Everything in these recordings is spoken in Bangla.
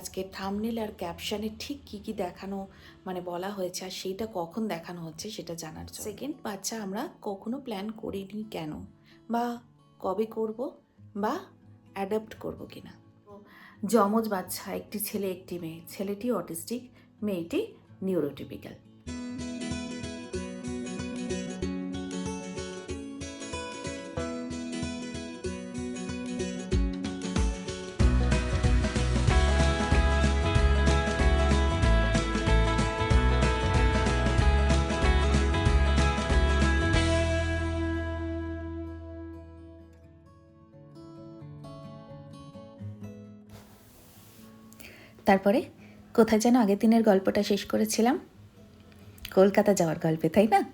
আজকে থামনেল আর ক্যাপশনে ঠিক কি কি দেখানো মানে বলা হয়েছে আর সেইটা কখন দেখানো হচ্ছে সেটা জানার সেকেন্ড বাচ্চা আমরা কখনো প্ল্যান করিনি কেন? বা কবে করব? বা অ্যাডাপ্ট করব কিনা? যমজ বাচ্চা একটি ছেলে একটি মেয়ে। ছেলেটি অটিস্টিক মেয়েটি নিউরোটিপিক্যাল তারপরে, কোথায় যেন আগের দিনের গল্পটা শেষ করেছিলাম। কলকাতা যাওয়ার গল্পে, তাই না?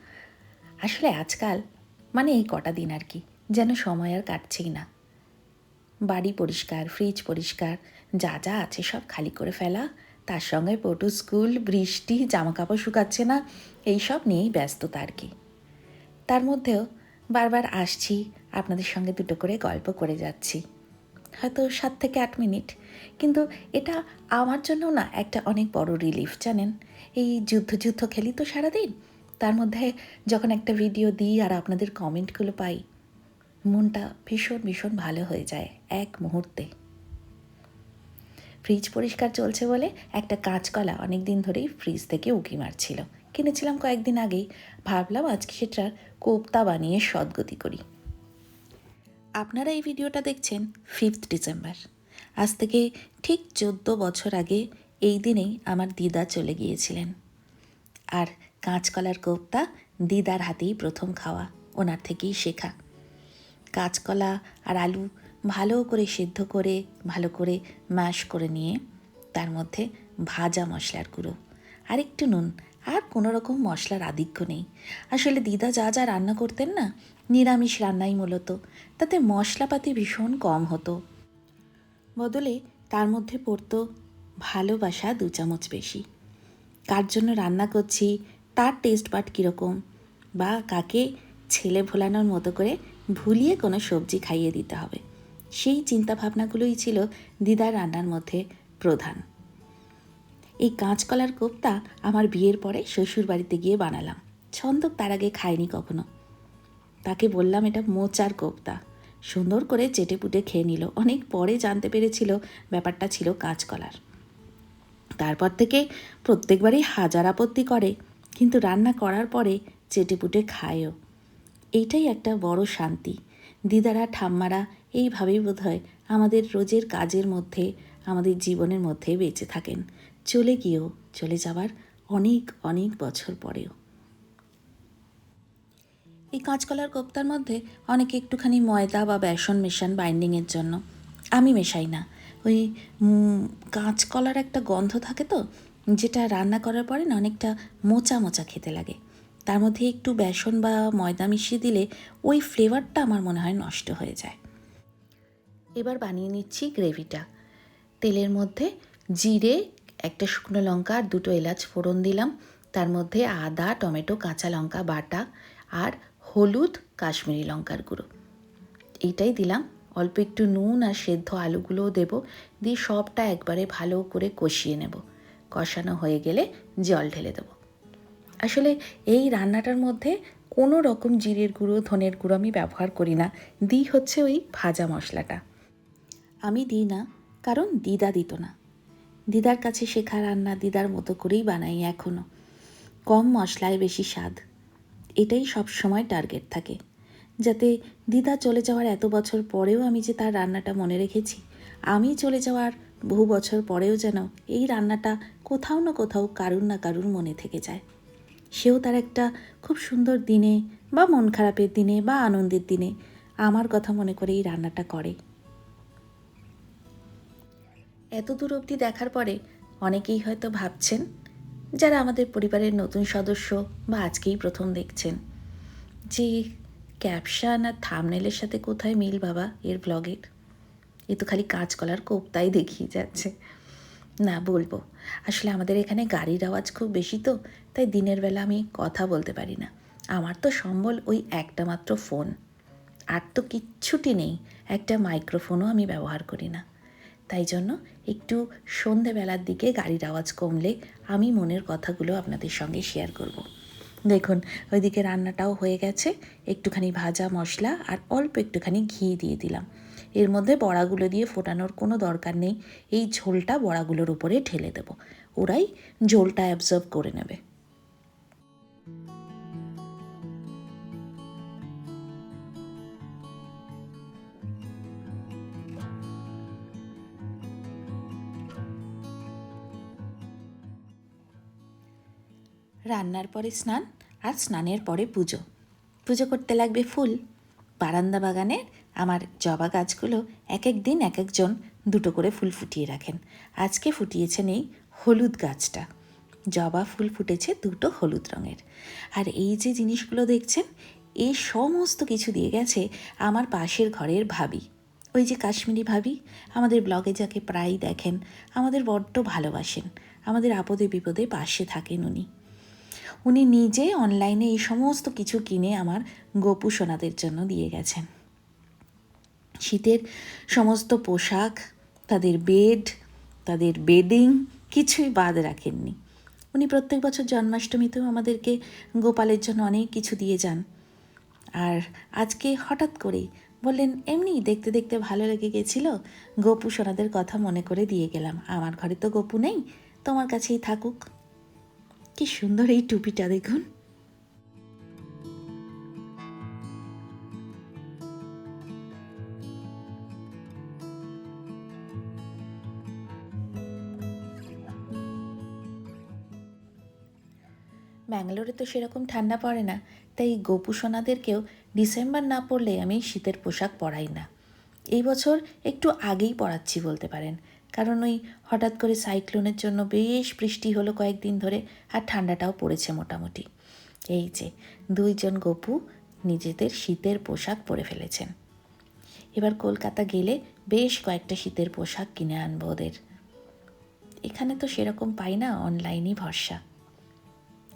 আসলে আজকাল মানে এই কটা দিন আর কি, যেন সময় আর কাটছেই না। বাড়ি পরিষ্কার ফ্রিজ পরিষ্কার, যা যা আছে সব খালি করে ফেলা, তার সঙ্গে পটু স্কুল, বৃষ্টি জামা কাপড় শুকাচ্ছে না, এই সব নিয়েই ব্যস্ততা আর কি। তার মধ্যেও বারবার আসছি, আপনাদের সঙ্গে দুটো করে গল্প করে যাচ্ছি। হয়তো সাত থেকে আট মিনিট। কিন্তু এটা আমার জন্য না একটা অনেক বড় রিলিফ জানেন? এই যুদ্ধ যুদ্ধ খেলি তো সারাদিন। তার মধ্যে যখন একটা ভিডিও দিই আর আপনাদের কমেন্টগুলো পাই, মনটা ভীষণ ভীষণ ভালো হয়ে যায় এক মুহূর্তে। ফ্রিজ পরিষ্কার চলছে বলে একটা কাঁচকলা অনেক দিন ধরেই ফ্রিজ থেকে উঁকি মারছিল। কিনেছিলাম কয়েকদিন আগেই। ভাবলাম আজকে সেটার কোপ্তা বানিয়ে সদ্গতি করি। আপনারা এই ভিডিওটা দেখছেন ফিফথ ডিসেম্বর আজ থেকে ঠিক চোদ্দ বছর আগে এই দিনেই আমার দিদা চলে গিয়েছিলেন। আর কাঁচকলার কোপ্তা দিদার হাতেই প্রথম খাওয়া, ওনার থেকেই শেখা। কাঁচকলা আর আলু ভালো করে সিদ্ধ করে, ভালো করে ম্যাশ করে নিয়ে, তার মধ্যে ভাজা মশলার গুঁড়ো আর একটু নুন আর কোনো রকম মশলার আধিক্য নেই। আসলে দিদা যা যা রান্না করতেন না, নিরামিষ রান্নাই মূলত। তাতে মশলাপাতি ভীষণ কম হতো। বদলে তার মধ্যে পড়তো ভালোবাসা দু চামচ বেশি। কার জন্য রান্না করছি, তার টেস্ট বাট কীরকম? বা কাকে ছেলে ভোলানোর মতো করে ভুলিয়ে কোনো সবজি খাইয়ে দিতে হবে? সেই চিন্তাভাবনাগুলোই ছিল দিদার রান্নার মধ্যে প্রধান। এই কাঁচকলার কোপ্তা আমার বিয়ের পরে শ্বশুর বাড়িতে গিয়ে বানালাম। ছন্দক তার আগে খায়নি কখনো। তাকে বললাম, এটা মোচার কোপ্তা। সুন্দর করে চেটে পুটে খেয়ে নিল। অনেক পরে জানতে পেরেছিল ব্যাপারটা ছিল কাঁচকলার। তারপর থেকে প্রত্যেকবারই হাজার আপত্তি করে, কিন্তু রান্না করার পরে চেটেপুটে খায়ও। এইটাই একটা বড় শান্তি। দিদারা, ঠাম্মারা, এইভাবেই বোধ হয় আমাদের রোজের কাজের মধ্যে, আমাদের জীবনের মধ্যে বেঁচে থাকেন। চলে গিয়েও চলে যাওয়ার অনেক অনেক বছর পরেও। এই কাঁচকলার কোপ্তার মধ্যে অনেকে একটুখানি ময়দা বা বেসন মেশান বাইন্ডিংয়ের জন্য। আমি মেশাই না। ওই কাঁচকলার একটা গন্ধ থাকে তো, যেটা রান্না করার পরে না অনেকটা মোচা মোচা খেতে লাগে। তার মধ্যে একটু বেসন বা ময়দা মিশিয়ে দিলে ওই ফ্লেভারটা আমার মনে হয় নষ্ট হয়ে যায়। এবার বানিয়ে নিচ্ছি গ্রেভিটা। তেলের মধ্যে জিরে একটা শুকনো লঙ্কা আর দুটো এলাচ ফোড়ন দিলাম। তার মধ্যে আদা, টমেটো, কাঁচা লঙ্কা বাটা আর হলুদ কাশ্মীরি লঙ্কার গুঁড়ো। এইটাই দিলাম। অল্প একটু নুন আর সেদ্ধ আলুগুলোও দেব। দিয়ে সবটা একবারে ভালো করে কষিয়ে নেব। কষানো হয়ে গেলে জল ঢেলে দেবো। আসলে এই রান্নাটার মধ্যে কোনো রকম জিরের গুঁড়ো, ধনের গুঁড়ো আমি ব্যবহার করি না। দিই হচ্ছে ওই ভাজা মশলাটা। আমি দিই না, কারণ দিদা দিত না। দিদার কাছে শেখা রান্না দিদার মতো করেই বানাই এখনও কম মশলায় বেশি স্বাদ। এটাই সব সময় টার্গেট থাকে। যাতে দিদা চলে যাওয়ার এত বছর পরেও আমি যে তার রান্নাটা মনে রেখেছি, আমি চলে যাওয়ার বহু বছর পরেও যেন এই রান্নাটা কোথাও না কোথাও কারুর না কারুর মনে থেকে যায়। সেও তার একটা খুব সুন্দর দিনে বা মন খারাপের দিনে বা আনন্দের দিনে আমার কথা মনে করে এই রান্নাটা করে। এত দূর অবধি দেখার পরে অনেকেই হয়তো ভাবছেন যারা আমাদের পরিবারের নতুন সদস্য বা আজকেই প্রথম দেখছেন, যে ক্যাপশন আর থামনেলের সাথে কোথায় মিল বাবা এর ব্লগের এ তো খালি কাঁচকলার কোপ্তাই দেখিয়ে যাচ্ছে। না, বলব, আসলে আমাদের এখানে গাড়ির আওয়াজ খুব বেশি তো, তাই দিনের বেলা আমি কথা বলতে পারি না। আমার তো সম্বল ওই একটা মাত্র ফোন আর তো কিচ্ছুটি নেই, একটা মাইক্রোফোনও আমি ব্যবহার করি না। তাই জন্য একটু সন্ধেবেলার দিকে গাড়ির আওয়াজ কমলে আমি মনের কথাগুলো আপনাদের সঙ্গে শেয়ার করব। দেখুন, ওইদিকে রান্নাটাও হয়ে গেছে। একটুখানি ভাজা মশলা আর অল্প একটুখানি ঘি দিয়ে দিলাম। এর মধ্যে বড়াগুলো দিয়ে ফোটানোর কোনো দরকার নেই। এই ঝোলটা বড়াগুলোর উপরে ঢেলে দেবো। ওরাই ঝোলটা অ্যাবজর্ব করে নেবে। রান্নার পরে স্নান আর স্নানের পরে পুজো। পুজো করতে লাগবে ফুল। বারান্দা বাগানের আমার জবা গাছগুলো এক এক দিন এক একজন দুটো করে ফুল ফুটিয়ে রাখেন। আজকে ফুটিয়েছেন এই হলুদ গাছটা। জবা ফুল ফুটেছে দুটো হলুদ রঙের। আর এই যে জিনিসগুলো দেখছেন এই সমস্ত কিছু দিয়ে গেছে আমার পাশের ঘরের ভাবি। ওই যে কাশ্মীরি ভাবি, আমাদের ব্লগে যাকে প্রায়ই দেখেন, আমাদের বড্ড ভালোবাসেন। আমাদের আপদে বিপদে পাশে থাকেন উনি। উনি নিজে অনলাইনে এই সমস্ত কিছু কিনে আমার গোপু সোনাদের জন্য দিয়ে গেছেন। শীতের সমস্ত পোশাক, তাদের বেড তাদের বেডিং কিছুই বাদ রাখেননি। উনি প্রত্যেক বছর জন্মাষ্টমীতেও আমাদেরকে গোপালের জন্য অনেক কিছু দিয়ে যান। আর আজকে হঠাৎ করেই বললেন, এমনি দেখতে দেখতে ভালো লেগে গেছিল, গোপু সোনাদের কথা মনে করে দিয়ে গেলাম। আমার ঘরে তো গপু নেই, তোমার কাছেই থাকুক। কি সুন্দর এই টুপিটা, দেখুন। ব্যাঙ্গালোরে তো সেরকম ঠান্ডা পড়ে না, তাই গোপু সোনাদেরকেও ডিসেম্বর না পড়লে আমি শীতের পোশাক পরাই না। এই বছর একটু আগেই পরাচ্ছি বলতে পারেন। কারণ ওই হঠাৎ করে সাইক্লোনের জন্য বেশ বৃষ্টি হলো কয়েকদিন ধরে আর ঠান্ডাটাও পড়েছে মোটামুটি। এই যে, দুইজন গপু নিজেদের শীতের পোশাক পরে ফেলেছেন। এবার কলকাতা গেলে বেশ কয়েকটা শীতের পোশাক কিনে আনব ওদের। এখানে তো সেরকম পাই না, অনলাইনই ভরসা।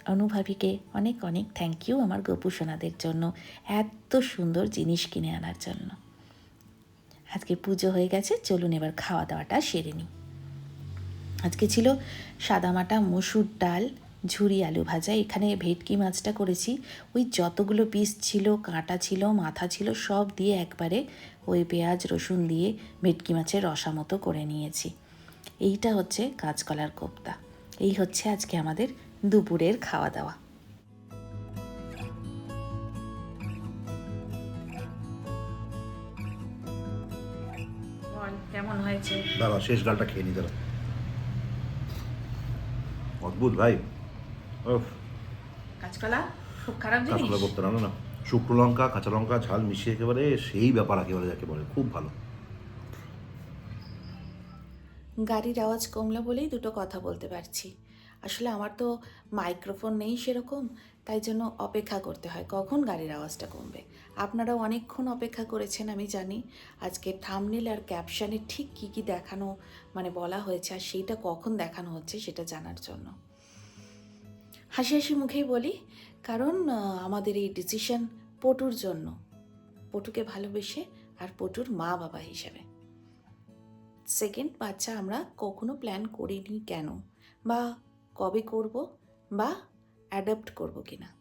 অনুভাবীকে অনেক অনেক থ্যাংক ইউ আমার গপু সোনাদের জন্য এত সুন্দর জিনিস কিনে আনার জন্য। আজকে পুজো হয়ে গেছে, চলুন এবার খাওয়া দাওয়াটা সেরে নিই। আজকে ছিল সাদামাটা, মসুর ডাল, ঝুরি আলু ভাজা। এখানে ভেটকি মাছটা করেছি। ওই যতগুলো পিস ছিল, কাঁটা ছিল, মাথা ছিল, সব দিয়ে একবারে ওই পেঁয়াজ, রসুন দিয়ে ভেটকি মাছের রসা মতো করে নিয়েছি। এইটা হচ্ছে কাঁচকলার কোপ্তা। এই হচ্ছে আজকে আমাদের দুপুরের খাওয়া দাওয়া। কেমন হয়েছে? দাঁড়া শেষ ডালটা খেয়ে নি দাঁড়া অদ্ভুত ভাই। ওফ কাঁচকলা? খুব খারাপ জিনিস? কাঁচকলা করতে না না শুকনো লঙ্কা কাঁচা লঙ্কা ঝাল মিশিয়ে একেবারে সেই ব্যাপার একেবারে যাকে বলে খুব ভালো। গাড়ির আওয়াজ কমলো বলেই দুটো কথা বলতে পারছি। আসলে আমার তো মাইক্রোফোন নেই সেরকম, তাই জন্য অপেক্ষা করতে হয়। কখন গাড়ির আওয়াজটা কমবে? আপনারাও অনেকক্ষণ অপেক্ষা করেছেন, আমি জানি। আজকে থামনেল আর ক্যাপশানে ঠিক কী কী দেখানো মানে বলা হয়েছে আর সেইটা কখন দেখানো হচ্ছে সেটা জানার জন্য। হাসি হাসি মুখেই বলি, কারণ আমাদের এই ডিসিশন পটুর জন্য। পটুকে ভালোবেসে আর পটুর মা বাবা হিসেবে। সেকেন্ড বাচ্চা আমরা কখনো প্ল্যান করিনি কেন? বা কবে করব বা অ্যাডাপ্ট করব কি না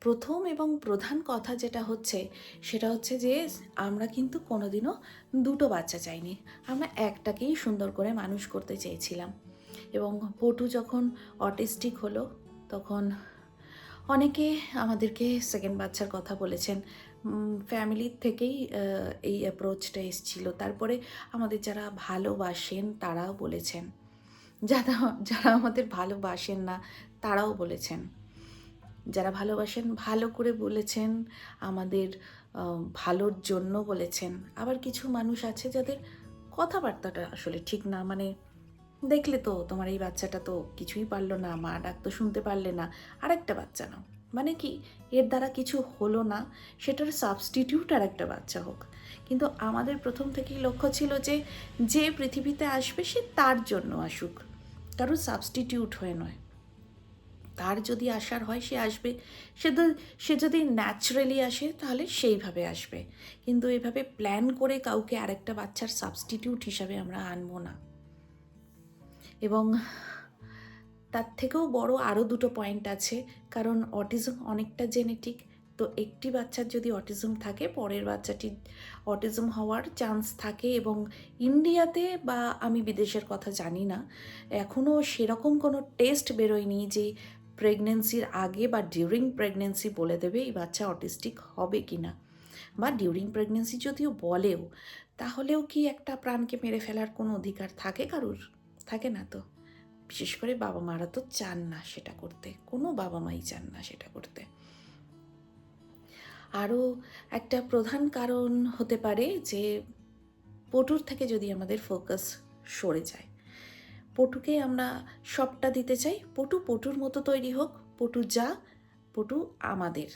প্রথম এবং প্রধান কথা যেটা হচ্ছে, সেটা হচ্ছে যে আমরা কিন্তু কোনোদিনও দুটো বাচ্চা চাইনি। আমরা একটাকেই সুন্দর করে মানুষ করতে চেয়েছিলাম। এবং পটু যখন অটিস্টিক হলো, তখন অনেকে আমাদেরকে সেকেন্ড বাচ্চার কথা বলেছেন। ফ্যামিলির থেকেই এই অ্যাপ্রোচটা এসেছিল। তারপরে আমাদের যারা ভালোবাসেন, তারাও বলেছেন। যারা যারা আমাদের ভালোবাসেন না, তারাও বলেছেন। যারা ভালোবাসেন, ভালো করে বলেছেন, আমাদের ভালোর জন্য বলেছেন। আবার কিছু মানুষ আছে যাদের কথাবার্তাটা আসলে ঠিক না মানে দেখলে তো তোমার এই বাচ্চাটা তো কিছুই পারল না, মা ডাক তো শুনতে পারলে না, আরেকটা বাচ্চা নাও। মানে কি, এর দ্বারা কিছু হলো না, সেটার সাবস্টিটিউট আর একটা বাচ্চা হোক। কিন্তু আমাদের প্রথম থেকেই লক্ষ্য ছিল যে যে পৃথিবীতে আসবে সে তার জন্য আসুক। কারও সাবস্টিটিউট হয়ে নয়। তার যদি আসার হয় সে আসবে। সে তো সে যদি ন্যাচারালি আসে, তাহলে সেইভাবে আসবে। কিন্তু এভাবে প্ল্যান করে কাউকে আরেকটা বাচ্চার সাবস্টিটিউট হিসাবে আমরা আনব না। এবং তার থেকেও বড় আরও দুটো পয়েন্ট আছে। কারণ অটিজম অনেকটা জেনেটিক তো একটি বাচ্চার যদি অটিজম থাকে, পরের বাচ্চাটির অটিজম হওয়ার চান্স থাকে এবং ইন্ডিয়াতে বা আমি বিদেশের কথা জানি না, এখনও সেরকম কোনো টেস্ট বেরোয়নি যে প্রেগনেন্সির আগে বা ডিউরিং প্রেগনেন্সি বলে দেবে এই বাচ্চা অটিস্টিক হবে কি না বা ডিউরিং প্রেগনেন্সি যদিও বলেও, তাহলেও কি একটা প্রাণকে মেরে ফেলার কোনো অধিকার থাকে কারুর? থাকে না তো। বিশেষ করে বাবা মারা তো চান না সেটা করতে, কোনো বাবা মাই চান না সেটা করতে। আরও একটা প্রধান কারণ হতে পারে যে পটুর থেকে যদি আমাদের ফোকাস সরে যায়, পটুকে আমরা সবটা দিতে চাই। পটু পটুর মতো তৈরি হোক, পটু যা, পটু আমাদের।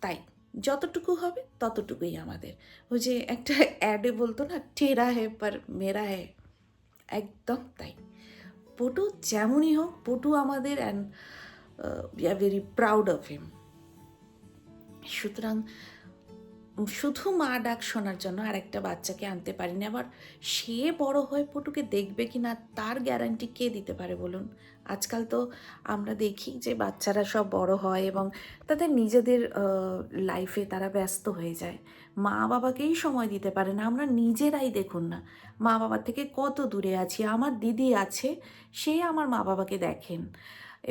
তাই যতটুকু হবে ততটুকুই আমাদের। ওই যে একটা অ্যাডে বলতো না টেরা হে পার মেরা হে। একদম তাই। পটু যেমনই হোক, পটু আমাদের and we are very proud of him সুতরাং শুধু মা ডাক শোনার জন্য আরেকটা বাচ্চাকে আনতে পারি না আবার সে বড় হয়ে পটুকে দেখবে কি না, তার গ্যারান্টি কে দিতে পারে বলুন? আজকাল তো আমরা দেখি যে বাচ্চারা সব বড় হয় এবং তাদের নিজেদের লাইফে তারা ব্যস্ত হয়ে যায়। মা বাবাকেই সময় দিতে পারে না, আমরা নিজেরাই দেখুন না। মা বাবার থেকে কত দূরে আছি, আমার দিদি আছে, সে আমার মা বাবাকে দেখেন।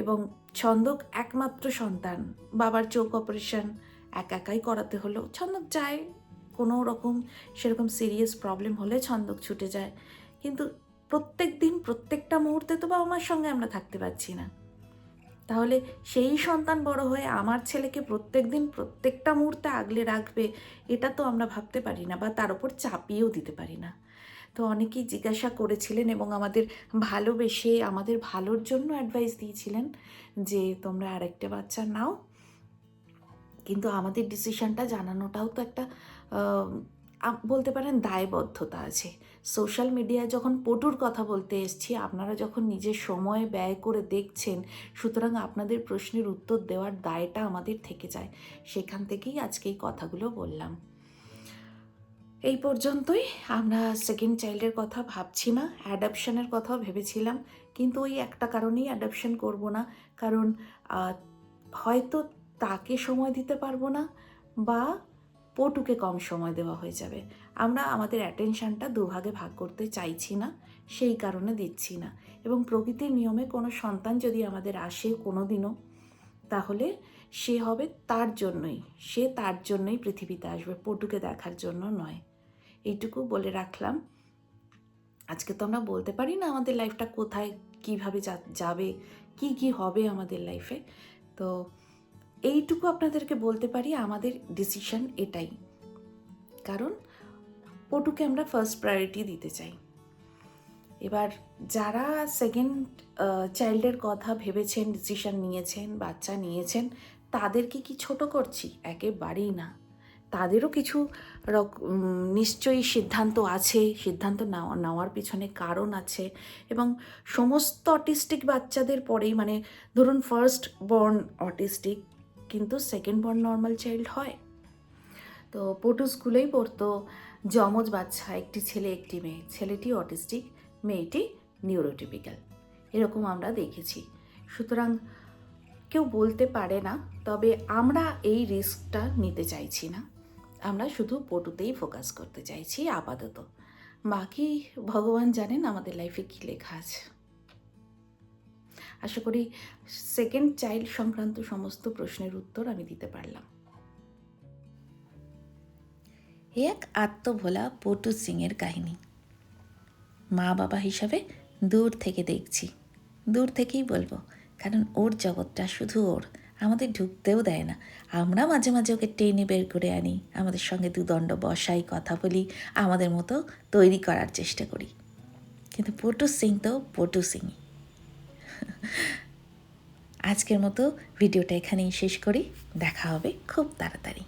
এবং ছন্দক একমাত্র সন্তান, বাবার চোখ অপারেশন একাই করাতে হলো ছন্দক যায়। কোনো রকম সেরকম সিরিয়াস প্রবলেম হলে ছন্দক ছুটে যায়। কিন্তু প্রত্যেক দিন, প্রত্যেকটা মুহূর্তে তো বাবা মার সঙ্গে আমরা থাকতে পারছি না। তাহলে সেই সন্তান বড় হয়ে আমার ছেলেকে প্রত্যেক দিন, প্রত্যেকটা মুহূর্তে আগলে রাখবে, এটা তো আমরা ভাবতে পারি না বা তার উপর চাপিয়েও দিতে পারি না। তো অনেকেই জিজ্ঞাসা করেছিলেন এবং আমাদের ভালোবেসে, আমাদের ভালোর জন্য অ্যাডভাইস দিয়েছিলেন যে তোমরা আরেকটা বাচ্চা নাও। কিন্তু আমাদের ডিসিশনটা জানানোটাও তো একটা বলতে পারেন দায়বদ্ধতা আছে। সোশ্যাল মিডিয়ায় যখন পটুর কথা বলতে এসছি, আপনারা যখন নিজের সময় ব্যয় করে দেখছেন, সুতরাং আপনাদের প্রশ্নের উত্তর দেওয়ার দায়টা আমাদের থেকে যায়। সেখান থেকেই আজকে এই কথাগুলো বললাম। এই পর্যন্তই। আমরা সেকেন্ড চাইল্ডের কথা ভাবছি না অ্যাডাপশনের কথাও ভেবেছিলাম, কিন্তু ওই একটা কারণেই অ্যাডাপশন করব না। কারণ হয়তো তাকে সময় দিতে পারব না বা পটুকে কম সময় দেওয়া হয়ে যাবে। আমরা আমাদের অ্যাটেনশনটা দুভাগে ভাগ করতে চাইছি না, সেই কারণে দিচ্ছি না। এবং প্রকৃতির নিয়মে কোনো সন্তান যদি আমাদের আসে কোনো দিনও তাহলে সে হবে তার জন্যই, সে তার জন্যই পৃথিবীতে আসবে, পটুকে দেখার জন্য নয়। এইটুকু বলে রাখলাম। আজকে তো আমরা বলতে পারি না আমাদের লাইফটা কোথায়, কীভাবে যাবে কি কি হবে আমাদের লাইফে তো এইটুকু আপনাদেরকে বলতে পারি, আমাদের ডিসিশন এটাই। কারণ পটুকে আমরা ফার্স্ট প্রায়োরিটি দিতে চাই। এবার, যারা সেকেন্ড চাইল্ডের কথা ভেবেছেন ডিসিশন নিয়েছেন, বাচ্চা নিয়েছেন, তাদেরকে কি ছোট করছি? একেবারেই না। তাদেরও কিছু নিশ্চয়ই সিদ্ধান্ত আছে, সিদ্ধান্ত নেওয়া নেওয়ার পিছনে কারণ আছে এবং সমস্ত অটিস্টিক বাচ্চাদের পরেই মানে ধরুন ফার্স্ট বর্ন অটিস্টিক কিন্তু সেকেন্ড বর্ন নর্মাল চাইল্ড হয়। তো পটু স্কুলেই পড়তো যমজ বাচ্চা একটি ছেলে, একটি মেয়ে। ছেলেটি অটিস্টিক মেয়েটি নিউরোটিপিক্যাল এরকম আমরা দেখেছি। সুতরাং কেউ বলতে পারে না, তবে আমরা এই রিস্কটা নিতে চাইছি না। আমরা শুধু পটুতেই ফোকাস করতে চাইছি আপাতত। বাকি ভগবান জানেন আমাদের লাইফে কী লেখা আছে। আশা করি সেকেন্ড চাইল্ড সংক্রান্ত সমস্ত প্রশ্নের উত্তর আমি দিতে পারলাম। এক আত্মভোলা পটু সিংয়ের কাহিনী। মা বাবা হিসাবে দূর থেকে দেখছি। দূর থেকেই বলব, কারণ ওর জগৎটা শুধু ওর, আমাদের ঢুকতেও দেয় না। আমরা মাঝে মাঝে ওকে টেনে বের করে আনি, আমাদের সঙ্গে দুদণ্ড বসাই, কথা বলি, আমাদের মতো তৈরি করার চেষ্টা করি। কিন্তু পটু সিং তো পটু সিংই। আজকের মতো ভিডিওটা এখানেই শেষ করি। দেখা হবে খুব তাড়াতাড়ি।